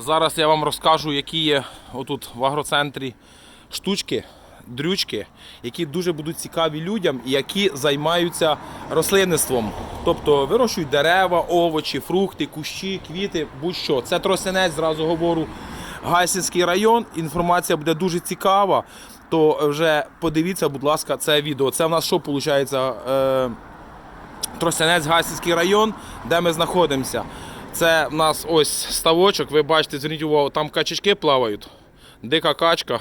Зараз я вам розкажу, які є отут в агроцентрі штучки, дрючки, які дуже будуть цікаві людям які займаються рослинництвом. Тобто вирощують дерева, овочі, фрукти, кущі, квіти, будь-що. Це Тросинець, зразу говорю, Гайсинський район. Інформація буде дуже цікава. То вже подивіться, будь ласка, це відео. Це в нас що виходить? Е, Тростянець Гасівський район, де ми знаходимося. Це в нас ось ставочок. Ви бачите, зверніть увагу, там качечки плавають. Дика качка.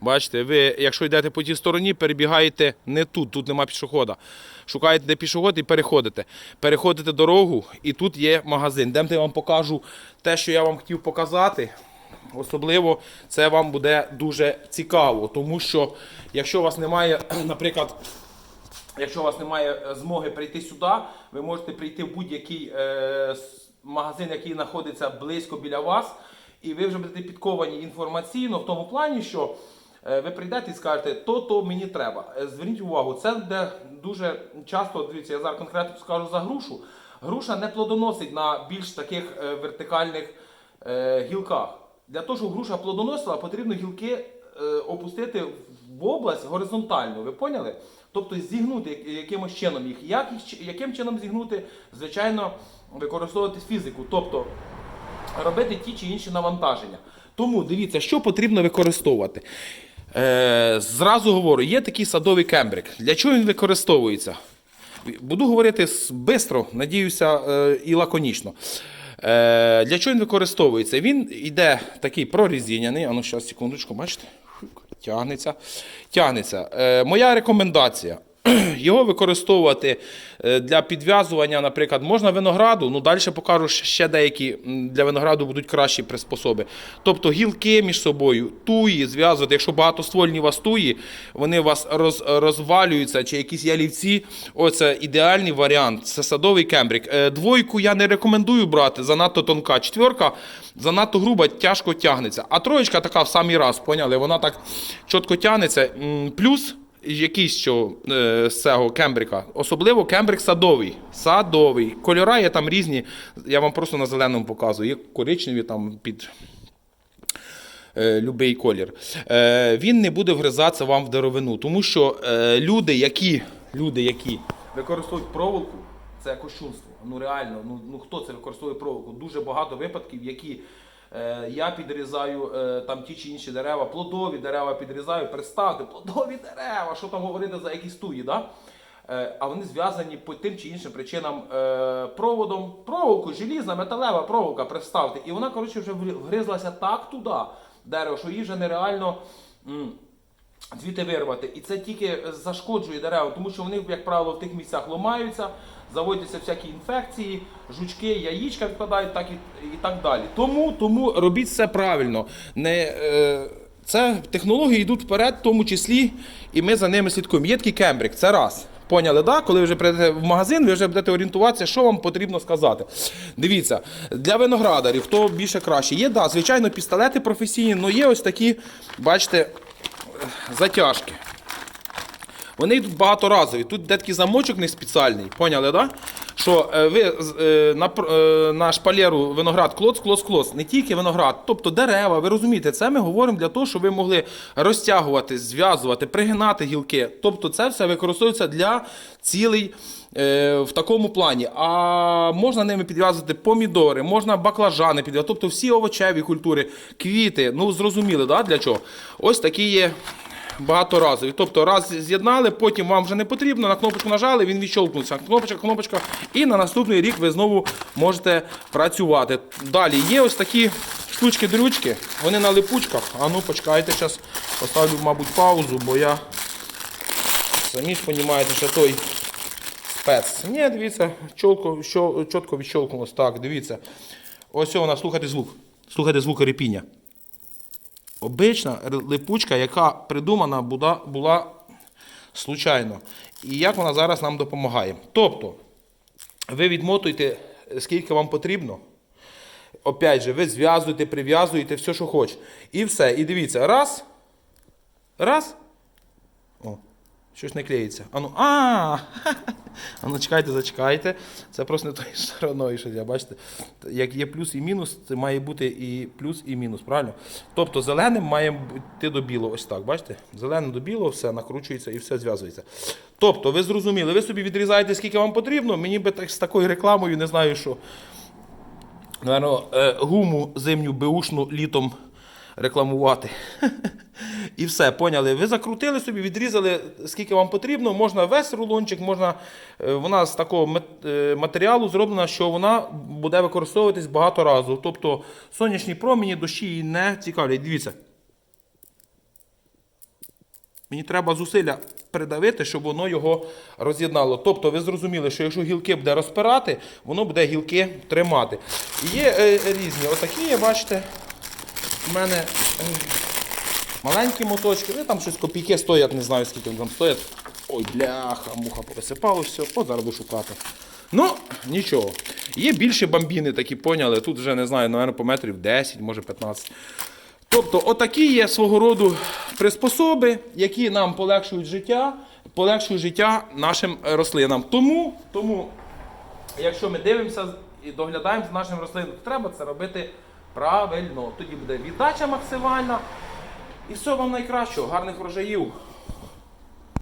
Бачите, ви, якщо йдете по тій стороні, перебігаєте не тут, тут нема пішохода. Шукаєте, де пішоход і переходите. Переходите дорогу, і тут є магазин. Демте я вам покажу те, що я вам хотів показати. Особливо це вам буде дуже цікаво, тому що якщо у вас немає, наприклад, Якщо у вас немає змоги прийти сюди, ви можете прийти в будь-який е, магазин, який знаходиться близько біля вас, і ви вже будете підковані інформаційно в тому плані, що е, ви прийдете і скажете, то то мені треба. Е, Зверніть увагу, це де дуже часто, дивіться, я зараз конкретно скажу за грушу. Груша не плодоносить на більш таких е, вертикальних гілках. Для того, щоб груша плодоносила, потрібно гілки опустити в область горизонтально. Ви поняли? Тобто зігнути якимось чином їх. Як, їх яким чином зігнути? Звичайно, використовувати фізику. Тобто робити ті чи інші навантаження. Тому дивіться, що потрібно використовувати. Е, зразу говорю, є такий садовий кембрик. Для чого він використовується? Буду говорити швидко, надіюся, е, і лаконічно. Е, для чого він використовується? Він йде такий прорізіняний. Ану, зараз, секундочку, бачите? Тягнеться. Тягнеться. Е, моя рекомендація. Його використовувати е, для підв'язування, наприклад, можна винограду, ну далі покажу ще- деякі для винограду будуть кращі приспособи. Тобто гілки між собою, туї зв'язувати. Якщо багатоствольні у вас туї, вони у вас роз, розвалюються, чи якісь ялівці. Оце ідеальний варіант. Це садовий кембрик. Е, Двойку я не рекомендую брати, занадто тонка. Четверка занадто груба, тяжко тягнеться. А троєчка така в самий раз, поняли? Вона так чітко тягнеться. Плюс якийсь що е, з цього кембрика. Особливо кембрик садовий. Садовий. Кольора є там різні. Я вам просто на зеленому показую. Є коричневі там під. е, Любий колір. Е, він не буде вгризатися вам в деревину, тому що люди, які, люди, які використовують проволоку, це кощунство. Ну реально, ну, ну хто це використовує проволоку? Дуже багато випадків, які я підрізаю е, там ті чи інші дерева, плодові дерева підрізаю. Представте, плодові дерева, що там говорити за якісь туї, да? Е, а вони зв'язані по тим чи іншим причинам е, проводом, проволоку, желізна, металева проволока, представте. І вона, коротше, вже вгризлася так туди, дерево, що її вже нереально. Звідти вирвати. І це тільки зашкоджує дерева, тому що вони, як правило, в тих місцях ломаються, заводяться всякі інфекції, жучки, яєчка відпадають, так і, і так далі. Тому, тому робіть все правильно. Не, е, це технології йдуть вперед, в тому числі, і ми за ними слідкуємо. Є такий кембрик, це раз. Поняли, да? Коли ви вже прийдете в магазин, ви вже будете орієнтуватися, що вам потрібно сказати. Дивіться, для виноградарів, хто більше краще. Є, да, звичайно, пістолети професійні, але є ось такі, бачите, затяжки. Вони йдуть багаторазові. Тут де замочок не спеціальний, поняли, да? Що е, ви е, на, е, на шпалеру виноград клоц, клоц, клоц. Не тільки виноград, тобто дерева, ви розумієте, це ми говоримо для того, щоб ви могли розтягувати, зв'язувати, пригинати гілки. Тобто це все використовується для цілей в такому плані. А можна ними підв'язувати помідори, можна баклажани підв'язати, тобто всі овочеві культури, квіти. Ну зрозуміли, да, для чого? Ось такі є багаторазові. Тобто раз з'єднали, потім вам вже не потрібно, на кнопочку нажали, він відщолкнувся. Кнопочка, кнопочка, і на наступний рік ви знову можете працювати. Далі є ось такі штучки-дрючки, вони на липучках. А ну почекайте, зараз поставлю, мабуть, паузу, бо я самі ж розумієте, що той спец. Ні, дивіться, чітко, чітко відщолкнулось. Так, дивіться. Ось вона, слухайте звук. Слухайте звук репіння. Обична липучка, яка придумана була, була случайно. І як вона зараз нам допомагає. Тобто, ви відмотуєте, скільки вам потрібно. Опять же, ви зв'язуєте, прив'язуєте все, що хочете. І все. І дивіться, раз. Раз. Щось не клеїться. Ану, а! Ану, чекайте, зачекайте. Це просто не тою стороною, що я бачите. Як є плюс і мінус, це має бути і плюс, і мінус, правильно? Тобто зеленим має йти до білого. Ось так, бачите? Зеленим до білого все накручується і все зв'язується. Тобто, ви зрозуміли, ви собі відрізаєте, скільки вам потрібно. Мені би так з такою рекламою, не знаю, що. Наверно, е, гуму зимню беушну літом рекламувати. І все, поняли. Ви закрутили собі, відрізали скільки вам потрібно. Можна весь рулончик, можна. е, Вона з такого е, матеріалу зроблена, що вона буде використовуватись багато разів. Тобто сонячні промені, дощі її не цікавлять. Дивіться. Мені треба зусилля придавити, щоб воно його роз'єднало. Тобто ви зрозуміли, що якщо гілки буде розпирати, воно буде гілки тримати. І є е, різні. Отакі, бачите, в мене е, маленькі моточки, вони там щось копійки стоять, не знаю скільки вони там стоять. Ой, бляха, муха повисипало все. О, зараз буду шукати. Ну, нічого. Є більші бамбіни, такі поняли. Тут вже не знаю, напевно, по метрів 10, може 15. Тобто, отакі є свого роду приспособи, які нам полегшують життя, полегшують життя нашим рослинам. Тому, тому якщо ми дивимося і доглядаємо за нашим рослинам, то треба це робити правильно. Тоді буде віддача максимальна. І все вам найкращого, гарних врожаїв.